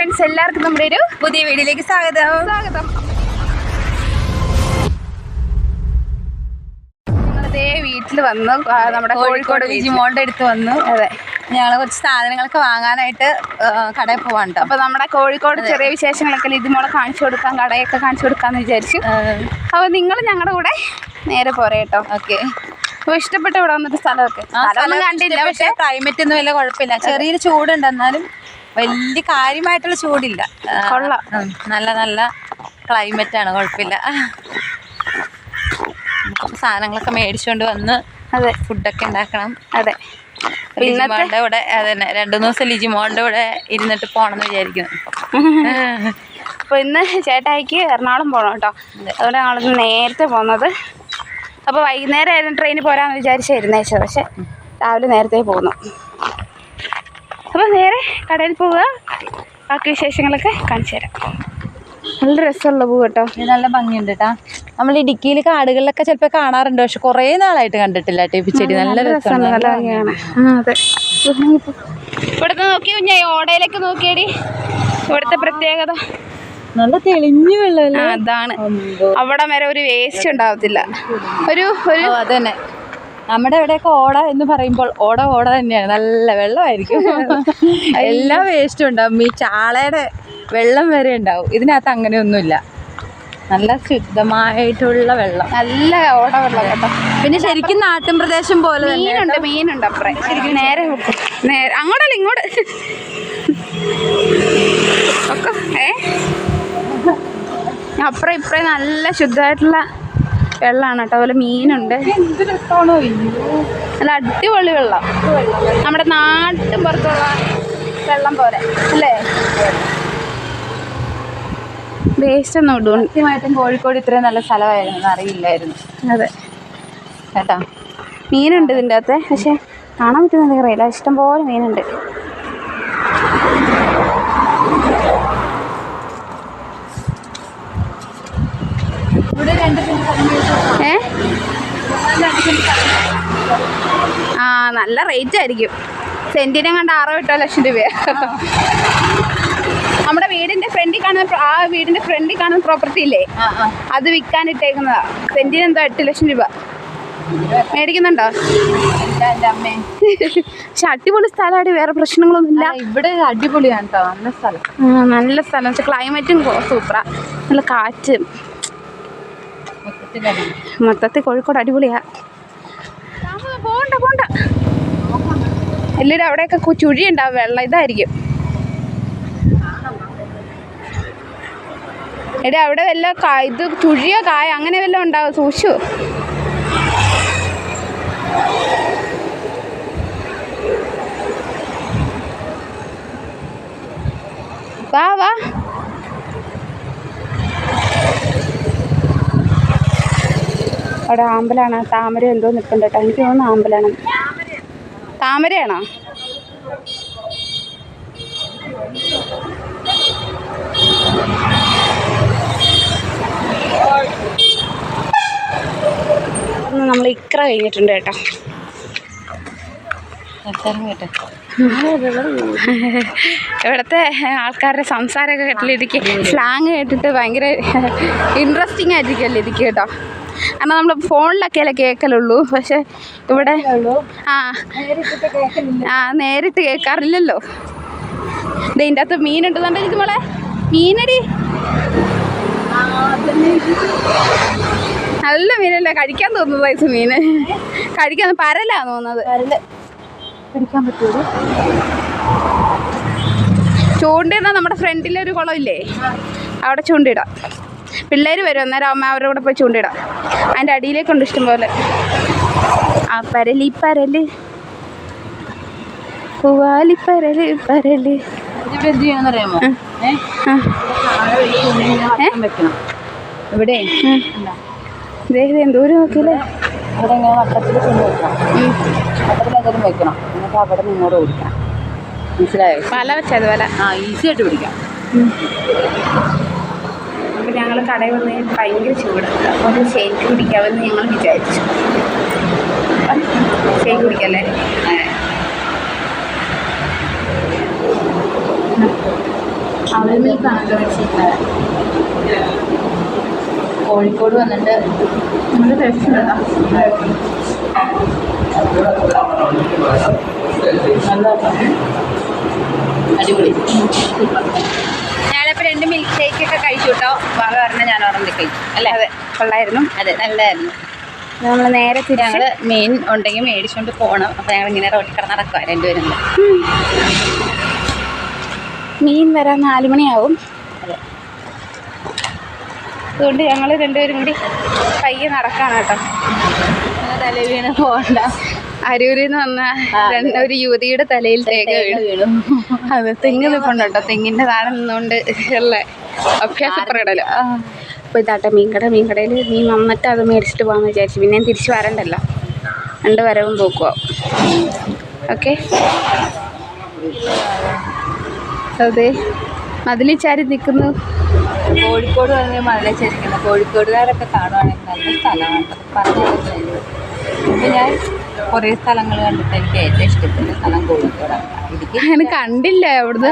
Friends എല്ലാവർക്കും നമ്മുടെ ഒരു പുതിയ വീഡിയോയിലേക്ക് സ്വാഗതം. സ്വാഗതം. ഞങ്ങളിതേ വീട്ടിൽ വന്നു. നമ്മുടെ കോഴിക്കോട് വിജി മോളുടെ അടുത്ത് വന്നു. അതെ. ഞങ്ങൾ കുറച്ച് സാധനങ്ങളൊക്കെ വാങ്ങാനായിട്ട് കടയിൽ പോവാൻ കേട്ടോ അപ്പൊ നമ്മുടെ കോഴിക്കോട് ചെറിയ വിശേഷങ്ങളൊക്കെ ഇതുമോളെ കാണിച്ചു കൊടുക്കാം കടയൊക്കെ കാണിച്ചു കൊടുക്കാന്ന് വിചാരിച്ചു. അപ്പൊ നിങ്ങൾ ഞങ്ങളുടെ കൂടെ നേരെ പോരെ കേട്ടോ ഓക്കെ. അപ്പൊ ഇഷ്ടപ്പെട്ട ഇവിടെ വന്നിട്ട് സ്ഥലമൊക്കെ? കണ്ടില്ല പക്ഷെ ക്ലൈമറ്റ് ഒന്നും വലിയ കുഴപ്പമില്ല. ചെറിയൊരു ചൂടുണ്ട് എന്നാലും വലിയ കാര്യമായിട്ടുള്ള ചൂടില്ല. കൊള്ളാം. നല്ല നല്ല ക്ലൈമറ്റ് ആണ് കുഴപ്പമില്ല. സാധനങ്ങളൊക്കെ മേടിച്ചുകൊണ്ട് വന്ന് അതെ. ഫുഡൊക്കെ ഉണ്ടാക്കണം. അതെ. ലിജിമോളുടെ കൂടെ അതന്നെ രണ്ടു ദിവസം ലിജിമോളുടെ കൂടെ ഇരുന്നിട്ട് പോണെന്ന് വിചാരിക്കുന്നു. അപ്പൊ ഇന്ന് ചേട്ടായിക്ക് എറണാകുളം പോകണം കേട്ടോ. അതുകൊണ്ട് ഞങ്ങളിന്ന് നേരത്തെ പോകുന്നത് അപ്പോൾ വൈകുന്നേരം ആയിരുന്നു ട്രെയിനിൽ പോരാന്ന് വിചാരിച്ചായിരുന്നേച്ചത് പക്ഷെ രാവിലെ നേരത്തെ പോകുന്നു അപ്പോൾ നേരെ കടയിൽ പോവുക. ബാക്കി വിശേഷങ്ങളൊക്കെ കാണിച്ചു തരാം. നല്ല രസമുള്ള പൂ കേട്ടോ. ഇത് നല്ല ഭംഗിയുണ്ട് കേട്ടാ നമ്മൾ ഇടുക്കിയിൽ കാടുകളിലൊക്കെ ചിലപ്പോൾ കാണാറുണ്ട് പക്ഷെ കുറേ നാളായിട്ട് കണ്ടിട്ടില്ല കേട്ടോ ഈ പിച്ചെടി. നല്ല രസമാണ് നല്ല ഭംഗിയാണ്. അതെ. ഇവിടുത്തെ നോക്കി ഞാൻ ഓടയിലേക്ക് നോക്കിയടി. ഇവിടുത്തെ പ്രത്യേകത. നല്ല തെളിഞ്ഞു വെള്ളമല്ലേ? ആ, അതാണ്. അവിടെ വരെ ഒരു വേസ്റ്റ് ഉണ്ടാവത്തില്ല. ഒരു ഒരു അതന്നെ. നമ്മുടെ ഇവിടെയൊക്കെ ഓട എന്ന് പറയുമ്പോൾ ഓട ഓട തന്നെയാണ്. നല്ല വെള്ളമായിരിക്കും. എല്ലാ വേസ്റ്റും ഉണ്ടാവും. ഈ ചാളയുടെ വെള്ളം വരെ ഉണ്ടാവും. ഇതിനകത്ത് അങ്ങനെയൊന്നുമില്ല. നല്ല ശുദ്ധമായിട്ടുള്ള വെള്ളം. നല്ല ഓട വെള്ളം കേട്ടോ. പിന്നെ ശരിക്കും നാട്ടിൻ പ്രദേശം പോലെ മീനുണ്ട് മീനുണ്ട് അപ്പുറം. ശരിക്കും നേരെ നേരെ അങ്ങോട്ടല്ല ഇങ്ങോട്ട്. ഒക്കെ ഏ? അപ്പുറം ഇപ്പുറം നല്ല ശുദ്ധമായിട്ടുള്ള വെള്ളമാണ് കേട്ടോ അതുപോലെ മീനുണ്ട്. നല്ല അടിപൊളി വെള്ളം. നമ്മുടെ നാട്ടിൻ പുറത്തുള്ള വെള്ളം പോലെ അല്ലേ? വേസ്റ്റ് ഒന്നും ഇടും സത്യമായിട്ടും കോഴിക്കോട് ഇത്രയും നല്ല സ്ഥലമായിരുന്നു അറിയില്ലായിരുന്നു. അതെ. കേട്ടോ? മീനുണ്ട് ഇതിന്റെ അകത്ത്. പക്ഷെ കാണാൻ പറ്റുന്നതെന്ന് അറിയില്ല ഇഷ്ടം പോലെ മീനുണ്ട്. ഏ? ആ നല്ല റേറ്റ് ആയിരിക്കും. സെന്റിനെ കണ്ട ആറോ എട്ടോ ലക്ഷം രൂപ നമ്മുടെ വീടിന്റെ ഫ്രണ്ടിൽ കാണുന്ന ആ വീടിന്റെ ഫ്രണ്ടിൽ കാണുന്ന പ്രോപ്പർട്ടി ഇല്ലേ? അത് വിൽക്കാൻ ഇട്ടേക്കുന്നതാ. സെന്റിന് എന്തോ എട്ട് ലക്ഷം രൂപ. മേടിക്കുന്നുണ്ടോ? പക്ഷെ അടിപൊളി സ്ഥലമായിട്ട് വേറെ പ്രശ്നങ്ങളൊന്നും ഇല്ല. ഇവിടെ അടിപൊളിയാണ് കേട്ടോ നല്ല സ്ഥലം. നല്ല സ്ഥലം. പക്ഷെ ക്ലൈമറ്റും സൂപ്പറാ നല്ല കാറ്റ്. മൊത്തത്തിൽ കോഴിക്കോട് അടിപൊളിയാ. പോണ്ട പോണ്ട എല്ലാവരും അവിടെയൊക്കെ കു- ചുഴി ഉണ്ടാവും വെള്ളം ഇതായിരിക്കും. എടി അവിടെ വല്ല ഇത് ചുഴിയോ കായ അങ്ങനെ വല്ലതും ഉണ്ടാവും സൂക്ഷിച്ചു. വാ വാ. അവിടെ ആമ്പലാണ്. താമര എന്തോ നിൽപ്പുണ്ട് കേട്ടോ. എനിക്ക് തോന്നുന്നു ആമ്പലാണ്. താമരയാണോ? നമ്മൾ ഇക്ര കഴിഞ്ഞിട്ടുണ്ട് കേട്ടോ. ഇവിടുത്തെ ആൾക്കാരുടെ സംസാരമൊക്കെ കേട്ടില്ല? ഇതിക്ക് സ്ലാങ് കേട്ടിട്ട് ഭയങ്കര ഇൻട്രസ്റ്റിംഗ് ആയിരിക്കുമല്ലോ ഇതിക്ക് കേട്ടോ? കാരണം നമ്മൾ ഫോണിലൊക്കെ അല്ലേ കേൾക്കലുള്ളൂ പക്ഷെ ഇവിടെ ആ ആ നേരിട്ട് കേൾക്കാറില്ലല്ലോ. ഇതിന്റെ അകത്ത് മീനുണ്ടെന്നുണ്ട് ഇത് മോളെ? മീനടി. നല്ല മീനല്ലേ? കഴിക്കാൻ തോന്നുന്നു വയസ്സ് മീന്. കഴിക്കാൻ പരലാ തോന്നുന്നത്. പിടിക്കാൻ പറ്റുമോ നമ്മുടെ ഫ്രണ്ടിലൊരു കുളമില്ലേ? അവിടെ ചൂണ്ടിടാം. പിള്ളേർ വരും അന്നേരം അമ്മ അവരുടെ കൂടെ പോയി ചൂണ്ടിടാം അതിന്റെ അടിയിലേക്കുണ്ട് ഇഷ്ടംപോലെ ആ പരലി പരൽ. പൂവാലി പരൽ പരൽ. ഇവിടെ എന്ത് ചെയ്യണമെന്ന് അറിയാമോ ഏ? ആ. താഴെ ഒരു കുഞ്ഞിനെ വട്ടം വെക്കണം. ഇവിടെ എന്താ ദേ ഇത് എന്തോരം നോക്കിയല്ലേ? ഇവിടെ. ഇങ്ങനെ വട്ടത്തിൽ വെക്കണം. വട്ടത്തിൽ എന്തെങ്കിലും വെക്കണം. എന്നിട്ട് അവിടെ നിന്ന് ഇങ്ങോട്ട് ഓടിക്കണം. മനസ്സിലായോ? പല വെച്ചത് പല ആ ഈസി ആയിട്ട് പിടിക്കാം. അപ്പോൾ ഞങ്ങൾ കടയിൽ വന്ന് കഴിഞ്ഞിട്ട് ഭയങ്കര ചൂട്. അപ്പോൾ ഒരു ഷേക്ക് കുടിക്കാമെന്ന് ഞങ്ങൾ വിചാരിച്ചു. ഷേക്ക് കുടിക്കല്ലേ? അവൽ മിൽക്കാണല്ലോ വെച്ചിട്ടുള്ളത് കോഴിക്കോട് വന്നിട്ട് നല്ല ടേസ്റ്റ് അടിപൊളി. രണ്ട് മിൽക്ക് ഷേക്ക് ഒക്കെ കഴിച്ചു കേട്ടോ. വാവ പറഞ്ഞ ഞാൻ ഓർമ്മ കഴിച്ചു. അല്ലേ? അതെ കൊള്ളായിരുന്നു. അതെ നല്ലതായിരുന്നു. നമ്മൾ നേരെ തിരിച്ചു ഞങ്ങൾ മീൻ ഉണ്ടെങ്കിൽ മേടിച്ചോണ്ട് പോകണം അപ്പോൾ ഞങ്ങൾ ഇങ്ങനെ റോട്ടിൽ കിടന്ന് നടക്കുക രണ്ടുപേരും മീൻ വരാൻ നാല് മണിയാവും. അതെ. അതുകൊണ്ട് ഞങ്ങൾ രണ്ടുപേരും കൂടി പയ്യെ നടക്കാണ് കേട്ടോ. തലവീണ് പോകണ്ട അരൂരിൽ നിന്ന് വന്ന ഒരു യുവതിയുടെ തലയിൽ തേങ്ങ വീണു. അത് തെങ്ങ് നിൽപ്പുണ്ട് തെങ്ങിന്റെ താഴെ നിന്നുകൊണ്ട് ഉള്ള അഭ്യാസ പ്രകടനം അപ്പോൾ ഇതാട്ടെ മീൻകട മീൻകടയിൽ മീൻ വന്നിട്ട് അത് മേടിച്ചിട്ട് പോകാമെന്ന് വിചാരിച്ചു. പിന്നെ ഞാൻ തിരിച്ച് വരണ്ടല്ലോ. രണ്ട് വരവും പോക്കുവാ. ഓക്കെ. അതെ. മതിലിൽ ചാരി നിൽക്കുന്നു കോഴിക്കോട് വന്ന് മഴച്ചിരിക്കുന്നത് കോഴിക്കോടുകാരൊക്കെ കാണുവാണെങ്കിൽ നല്ല സ്ഥലമാണ്. പറഞ്ഞു ഇപ്പം ഞാൻ കുറേ സ്ഥലങ്ങൾ കണ്ടിട്ട് എനിക്ക് ഏറ്റവും ഇഷ്ടപ്പെട്ട സ്ഥലം കോഴിക്കോടാണ്. അങ്ങനെ കണ്ടില്ല അവിടുന്ന്.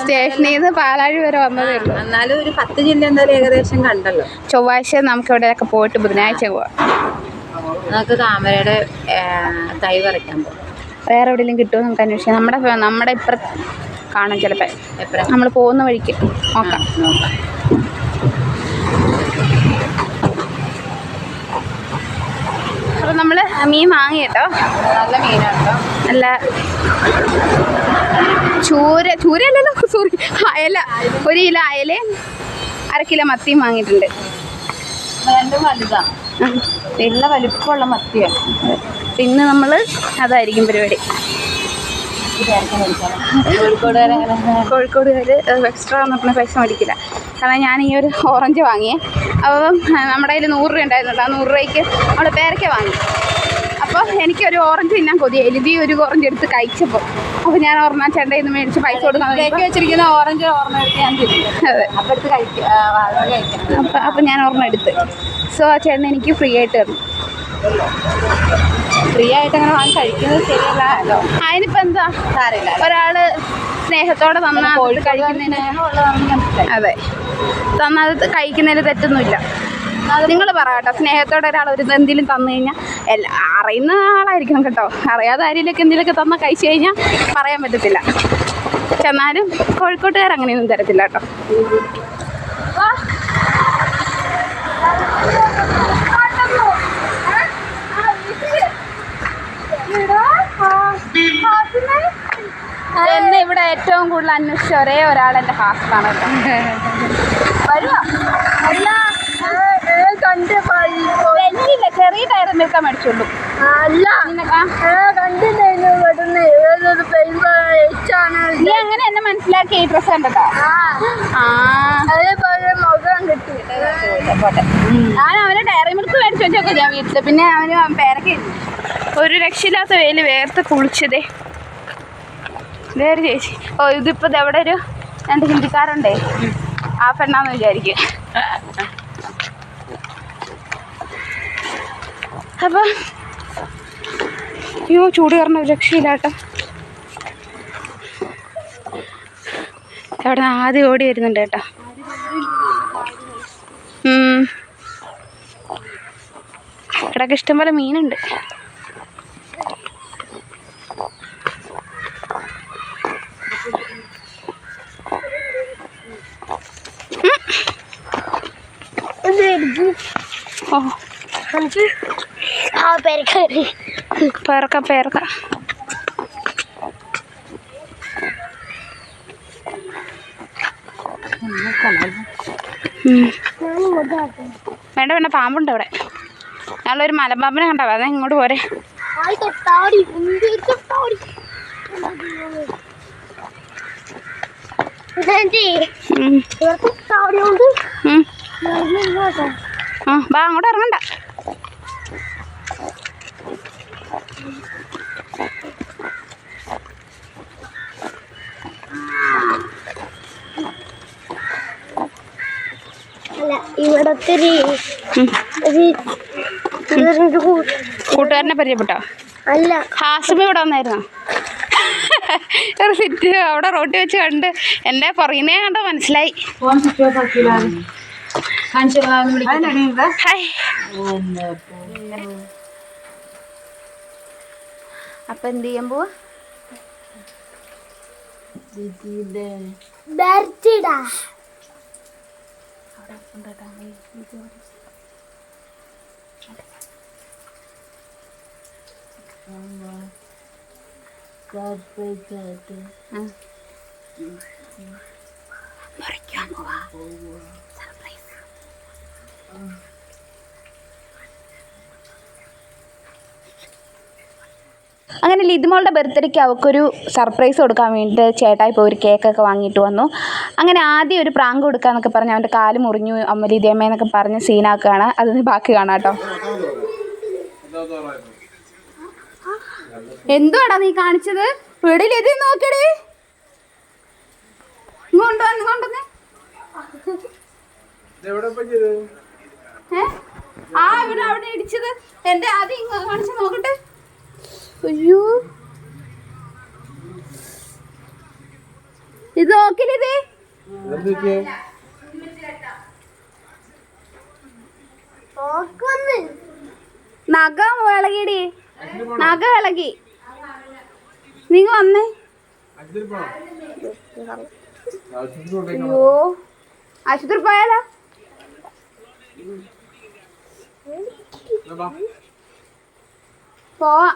സ്റ്റേഷനിൽ നിന്ന് പാലാഴി വരെ വന്നതേ ഉള്ളൂ. എന്നാലും ഒരു പത്ത് ജില്ല എന്തായാലും ഏകദേശം കണ്ടല്ലോ. ചൊവ്വാഴ്ച നമുക്ക് എവിടെയൊക്കെ പോയിട്ട് ബുധനാഴ്ച പോവാം. നമുക്ക് താമരയുടെ തൈ പറിക്കാൻ പോകും വേറെ എവിടെയെങ്കിലും കിട്ടുമോ നമുക്ക് അന്വേഷിക്കാം. നമ്മുടെ നമ്മുടെ ഇപ്പുറത്ത് കാണാം ചിലപ്പോൾ നമ്മൾ പോകുന്ന വഴിക്ക്. നോക്കാം. നോക്കാം. അപ്പോൾ നമ്മൾ മീൻ വാങ്ങി കേട്ടോ നല്ല മീനാണ് നല്ല ചൂര ചൂരയല്ലല്ലോ സോറി അയല. ഒരു കിലോ അയലയും അര കിലോ മത്തിയും വാങ്ങിയിട്ടുണ്ട്. രണ്ടും വലുതാണ്. നല്ല വലിപ്പമുള്ള മത്തിയാണ് പിന്നെ നമ്മൾ അതായിരിക്കും പരിപാടി. കോഴിക്കോട് കോഴിക്കോടുകാർ എക്സ്ട്രാ പറഞ്ഞ പൈസ മേടിക്കില്ല. കാരണം ഞാൻ ഈ ഒരു ഓറഞ്ച് വാങ്ങിയേ. അപ്പം നമ്മുടെ കയ്യിൽ നൂറ് രൂപ ഉണ്ടായിരുന്നുണ്ട്. ആ നൂറ് രൂപയ്ക്ക് നമ്മൾ പേരയ്ക്ക വാങ്ങി. അപ്പോൾ എനിക്കൊരു ഓറഞ്ച് തിന്നാൻ കൊതി. എഴുതി ഒരു ഓറഞ്ച് എടുത്ത് കഴിച്ചപ്പോൾ. അപ്പോൾ ഞാൻ ഓർമ്മ ചേട്ടയിൽ നിന്ന് മേടിച്ച് പൈസ കൊടുക്കാൻ വെച്ചിരിക്കുന്ന ഓറഞ്ച് ഓർമ്മ അതെ. അപ്പോൾ എടുത്ത് കഴിക്കുക അപ്പം അപ്പം ഞാൻ ഓർമ്മ എടുത്ത്. സോ ആ ചേട്ടൻ എനിക്ക് ഫ്രീ ആയിട്ട് തന്നു. ഫ്രീ ആയിട്ട് അങ്ങനെ വാങ്ങി കഴിക്കുന്നത് ശരിയല്ല. അതിനിപ്പോൾ എന്താ? സാരമില്ല. ഒരാൾ സ്നേഹത്തോടെ തന്നാൽ കഴിക്കുന്നതിന് അതെ. തന്നത് കഴിക്കുന്നതിന് തെറ്റൊന്നുമില്ല. നിങ്ങൾ പറ കേട്ടോ സ്നേഹത്തോടെ ഒരാൾ ഒരു എന്തെങ്കിലും തന്നു കഴിഞ്ഞാൽ എല്ലാ അറിയുന്ന ആളായിരിക്കണം കേട്ടോ. അറിയാതെ ആരെങ്കിലൊക്കെ എന്തെങ്കിലുമൊക്കെ തന്ന കഴിച്ചു കഴിഞ്ഞാൽ പറയാൻ പറ്റത്തില്ല. എന്നാലും കോഴിക്കോട്ടുകാർ അങ്ങനെയൊന്നും തരത്തില്ല കേട്ടോ. എന്നെ ഇവിടെ ഏറ്റവും കൂടുതൽ അന്വേഷിച്ച ഒരേ ഒരാൾ എന്റെ ഹാസ്റ്റാണ് വലിയ ചെറിയ ടയർ നിൽക്കാൻ മേടിച്ചുള്ളൂ അല്ല. നീ അങ്ങനെ എന്നെ മനസ്സിലാക്കി ഈ ഡ്രസ് കണ്ടോ ആ. അതേപോലെ മുഖം കിട്ടി. പോട്ടെ. ഞാൻ അവനെ ഡയറി മിൽക്ക് മേടിച്ചു വെച്ചൊക്കെ ഞാൻ വീട്ടിൽ. പിന്നെ അവന് പേരൊക്കെ ഒരു രക്ഷയില്ലാത്ത വെയിൽ വേർത്ത് കുളിച്ചതേ. വേറെ ചേച്ചി. ഓ ഇതിപ്പോൾ എവിടെ ഒരു രണ്ട് ഹിന്ദിക്കാരുണ്ടേ. ആ പെണ്ണാന്ന് വിചാരിക്കും. അപ്പം അയ്യോ ചൂട് കാരണം രക്ഷയില്ലാട്ടോ അവിടെ ആദ്യം ഓടി വരുന്നുണ്ട് കേട്ടോ. ഉം. ഇവിടെയൊക്കെ ഇഷ്ടംപോലെ മീനുണ്ട് ഓ ആ കയറി പേർക്ക. പേർക്ക. വേണ്ട വേണ്ട പാമ്പുണ്ട് അവിടെ ഞങ്ങളൊരു മലമ്പാമ്പിനെ കണ്ടോ അതെ ഇങ്ങോട്ട് പോരെ. ആ ബാ അങ്ങോട്ട് ഇറങ്ങണ്ട അല്ല ഇവിടത്തെ കൂട്ടുകാരനെ പരിചയപ്പെട്ടോ? അല്ല. ഹാസിമ ഇവിടെ വന്നായിരുന്നു? ഒരു സിറ്റ് അവിടെ റോട്ടിൽ വെച്ച് കണ്ട് എന്റെ പുറകിനെ കണ്ട മനസ്സിലായി. ഹായ് അപ്പം എന്ത് ചെയ്യാൻ പോവാ ബർത്തിടാ മുറിക്കാൻ പോവാ സർപ്രൈസ് അങ്ങനെ ലിതുമോളുടെ ബർത്ത്ഡേക്ക് അവൾക്കൊരു സർപ്രൈസ് കൊടുക്കാൻ വേണ്ടിയിട്ട് ചേട്ടായി പോയി ഒരു കേക്കൊക്കെ വാങ്ങിയിട്ട് വന്നു. അങ്ങനെ ആദ്യം ഒരു പ്രാങ്ക് കൊടുക്കാന്നൊക്കെ പറഞ്ഞ് അവന്റെ കാൽ മുറിഞ്ഞു അമ്മ ലിതിയമ്മ എന്നൊക്കെ പറഞ്ഞ് സീനാക്കുകയാണ് അതിന് ബാക്കി കാണാം കേട്ടോ. എന്തുവാടാ നീ കാണിച്ചത്? വന്ന് കൊണ്ടുവന്നേ ഏ? ആ ഇവിടെ അവിടെ ഇടിച്ചത്. എന്റെ ആദ്യം കാണിച്ചു നോക്കട്ടെ. അയ്യോ. ഇത് നോക്കില്ലേ നഖം വിളകിടി നഖം വിളകി നീ വന്നേ. അയ്യോ. ആശുപത്രി പോയാലോ? പോവാ.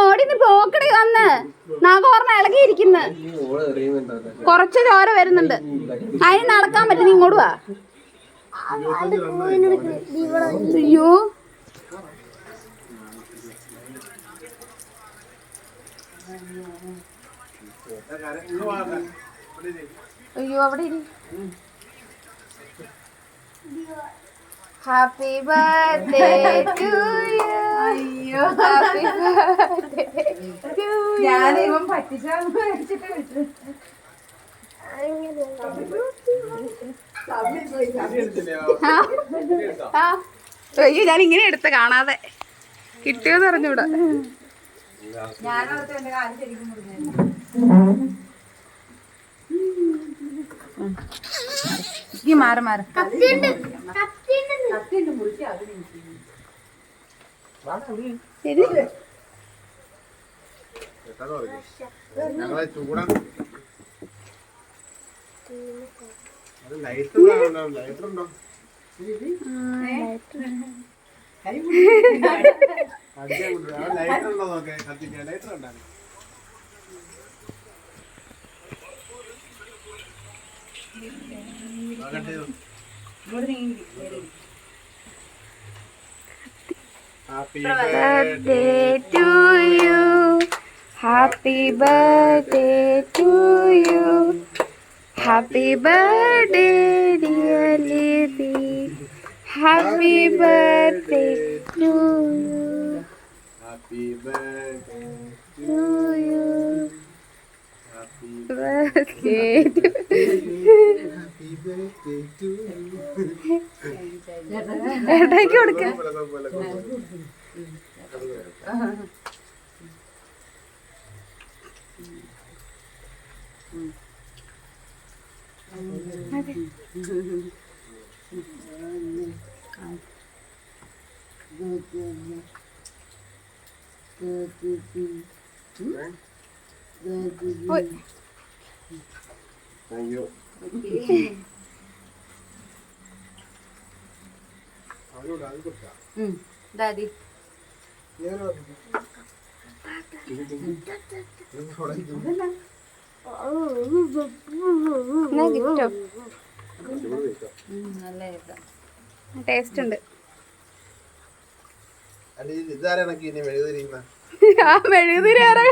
ഓടി പോക്കടി വന്ന്. നാഗോർണ ഇളകിയിരിക്കുന്നു. കുറച്ച് ചോര വരുന്നുണ്ട്. അതിന് നടക്കാൻ പറ്റും ഇങ്ങോട്ട് വാ. അയ്യോ. അയ്യോ അവിടെ ഇരി. ഹാപ്പി ബർത്ത്ഡേ ടു യു അയ്യോ ഹാപ്പി ബർത്ത്ഡേ ടു ഞാൻ ഇവൻ പറ്റിച്ചാന്ന് വിട്ടു. അയ്യോ ഞാൻ ഇങ്ങനെ എടുത്ത് കാണാതെ കിട്ടിയോന്ന് അറിഞ്ഞൂടെ ഞാനോർത്ത് എന്റെ കാൽ ശരിക്കും മുറിഞ്ഞായിരുന്നു. ഈ മാറി മാറി ഞങ്ങളെ ചൂടാ. ലൈറ്റ് ലൈറ്റർ ഉണ്ടോ? ലൈറ്റർ ഉണ്ടോ നോക്കേ കത്തിക്കാൻ. ലൈറ്റർ ഉണ്ടാകും Happy birthday to you. Happy birthday to you. Happy birthday, dear Lizzie. Happy birthday to you. Happy birthday to you. Happy birthday to you. ഇടയ്ക്ക് കൊടുക്ക. ഓയ്. താങ്ക് ദാദി ടേസ്റ്റ് ഉണ്ട്. ആ മെഴുകുതിരി ആരാ?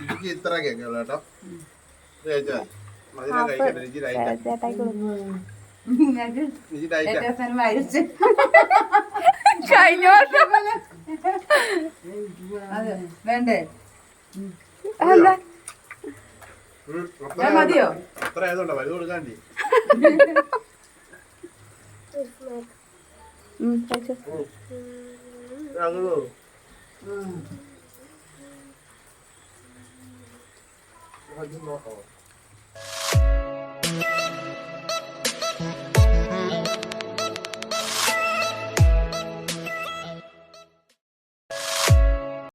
എനിക്ക് ഇത്ര കേക്കുള്ളൂ കേട്ടോ. കഴിഞ്ഞ വർഷം. വേണ്ടേ? മതിയോ? അത്ര ആയതുകൊണ്ടാ വലുത് കൊടുക്കാണ്ടി ഉം, കഴിച്ചോ. അങ്ങനെ നോക്കാം